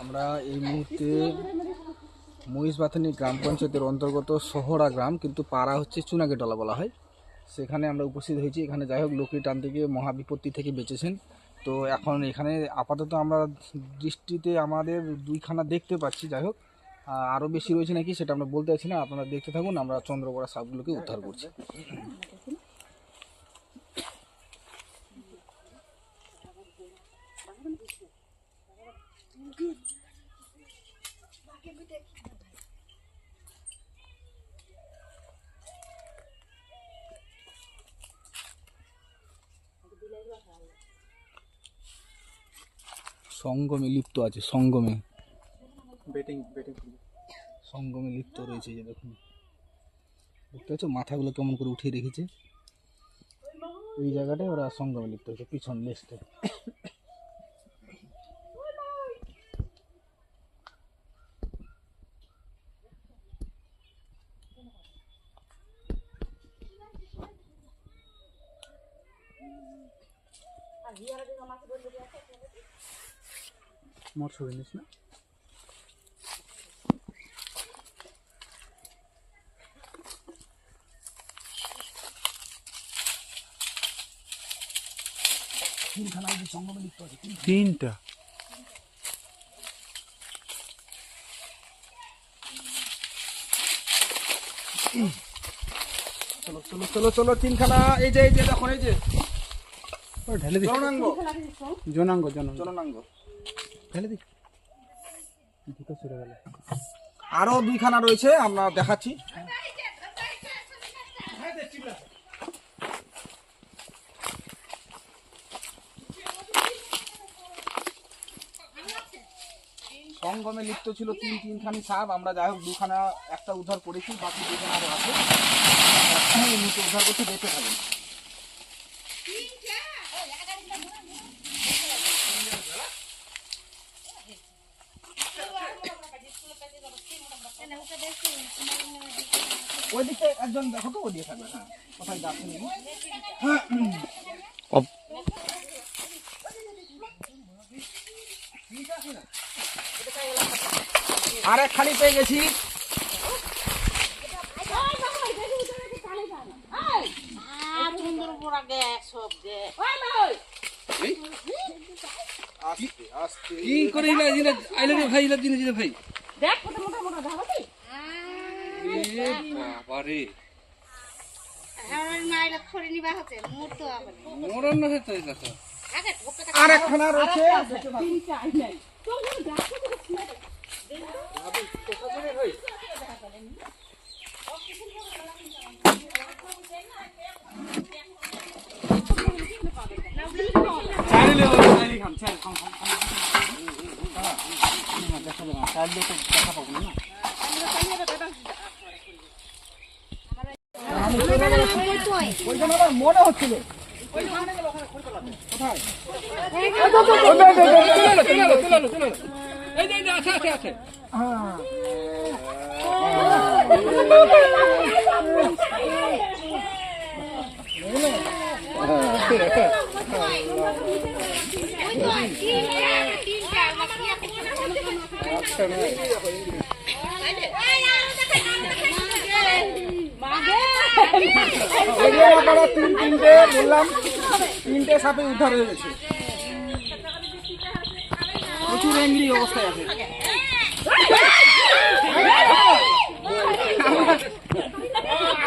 আমরা এই মুহূর্তে মহিষবাথানি গ্রাম পঞ্চায়েতের অন্তর্গত শহরা গ্রাম, কিন্তু পাড়া হচ্ছে চুনাকেটলা বলা হয়। সেখানে আমরা উপস্থিত হয়েছি। এখানে যাই হোক লোকরি টান থেকে মহাবিপত্তি থেকে বেঁচেছেন। তো এখন এখানে আপাতত আমরা দৃষ্টিতে আমাদের দুইখানা দেখতে পাচ্ছি। যাই হোক আরও বেশি রয়েছে নাকি সেটা আমরা বলতে পারছি না। আপনারা দেখতে থাকুন, আমরা চন্দ্রকোড়া সাপগুলোকে উদ্ধার করছি। সঙ্গমে লিপ্ত আছে সঙ্গমে। বেটিং বেটিং সঙ্গমে লিপ্ত রয়েছে যে দেখুন। দেখতে পাচ্ছ? মাথাগুলো কেমন করে উঠিয়ে রেখেছে। এই জায়গাটায় ওরা সঙ্গমে লিপ্ত হয়েছে পিছন লেস্টে ছবি নিস না তিনখানা তিনটা। চলো চলো চলো চলো তিনখানা। এই যে এই যে দেখুন এই যে। ঢেলে দি জননাঙ্গ। জনাঙ্গ জনাঙ্গ জননাঙ্গ। ঢেলে দি দুটো সরে গেল। আরও দুইখানা রয়েছে, আমরা দেখাচ্ছি। সঙ্গমে লিপ্ত ছিল তিন, তিনখানি সাপ। আমরা যাই হোক, দুখানা, একটা উদ্ধার করেছি, বাকি দুখানা আরও আছে। উদ্ধার করতে দেখতে থাকুন। একজন দেখো তো ওই থাকবে হ্যাঁ। কোথায় যাচ্ছে নিয়ে আর খালি পেয়ে গেছি। আস্তে আস্তে কি করে ইলা ইলা আইলে রে ভাই ইলা দিনে দিনে ভাই? দেখ কত মোটা মোটা ধাবাতে এ আমার মায়েরা খড়ি নিবা হচ্ছে মুহূর্ত আবার মরণ না হতে তো ঢোকটা আর একখানা রয়েছে। তিনটা আই নাই তো দেখ কত ছিল চাইলে লে চাইলে খাম চাইলে খাম। খাম দেখাবে না চাইলে তো দেখা না। মনে হচ্ছিল এই যে এই যে আছে আছে আছে এই যে আপনারা তিন তিনটে বললাম তিনটে সাপে উদ্ধার হয়ে গেছে প্রচুর অ্যাংরি অবস্থায় আছে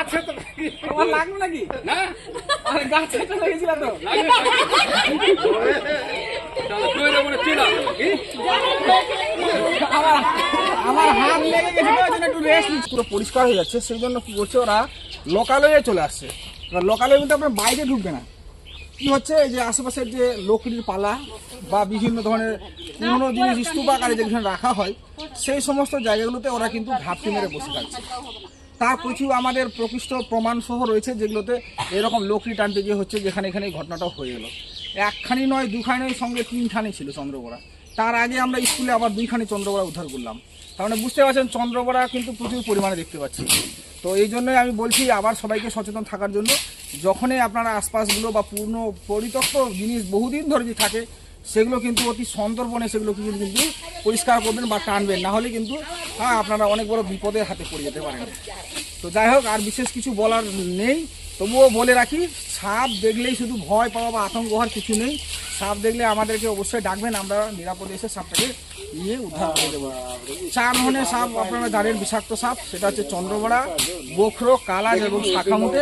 আছে নাকি না আরে লেগেছিল তো মনে আমার আমার একটু রেস্ট পুরো পরিষ্কার হয়ে যাচ্ছে, সেই জন্য কি করছে, ওরা লোকালয়ে চলে আসছে। এবার লোকালয়ে কিন্তু আপনার বাইরে ঢুকবে না। কি হচ্ছে যে আশেপাশের যে লকড়ির পালা বা বিভিন্ন ধরনের পুরনো জিনিস স্তূপ আকারে যেখানে রাখা হয়, সেই সমস্ত জায়গাগুলোতে ওরা কিন্তু ঘাপটি মেরে বসে থাকছে। তার প্রচুর আমাদের প্রকৃষ্ট প্রমাণ সহ রয়েছে, যেগুলোতে এরকম লকড়ি টানতে গিয়ে হচ্ছে যেখানে এখানে এই ঘটনাটা হয়ে গেল। একখানি নয় দুখানি নয় সঙ্গে তিনখানি ছিল চন্দ্রবড়া তার আগে আমরা স্কুলে আবার দুইখানি চন্দ্রবড়া উদ্ধার করলাম। তার মানে বুঝতে পারছেন চন্দ্রবড়া কিন্তু প্রচুর পরিমাণে দেখতে পাচ্ছি। তো এই জন্যই আমি বলছি, আবার সবাইকে সচেতন থাকার জন্য, যখনই আপনারা আশপাশগুলো বা পূর্ণ পরিত্যক্ত জিনিস বহুদিন ধরে যে থাকে, সেগুলো কিন্তু অতি সন্তর্পণে সেগুলো কিন্তু কিন্তু পরিষ্কার করবেন বা টানবেন। না হলে কিন্তু হ্যাঁ আপনারা অনেক বড় বিপদের হাতে পড়ে যেতে পারেন। তো যাই হোক, আর বিশেষ কিছু বলার নেই। তবুও বলে রাখি, সাপ দেখলেই শুধু ভয় পাওয়া বা আতঙ্ক হওয়ার কিছু নেই। সাপ দেখলে আমাদেরকে অবশ্যই ডাকবেন, আমরা নিরাপদে এসে সাপটাকে নিয়ে উদ্ধার করে দেবো। ধরনের সাপ, আপনারা জানেন বিষাক্ত সাপ, সেটা হচ্ছে চন্দ্রবড়া গোখরো কালাজ এবং শাখামুটে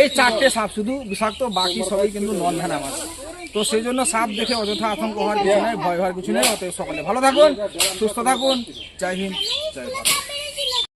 এই চারটে সাপ শুধু বিষাক্ত, বাকি সবাই কিন্তু নন মাছ তো সেই জন্য সাপ দেখে অযথা আতঙ্ক হওয়ার কিছু নেই, ভয় হওয়ার কিছু নেই। অতএব সকলে ভালো থাকুন, সুস্থ থাকুন। জয় হিন্দ, জয় ভারত।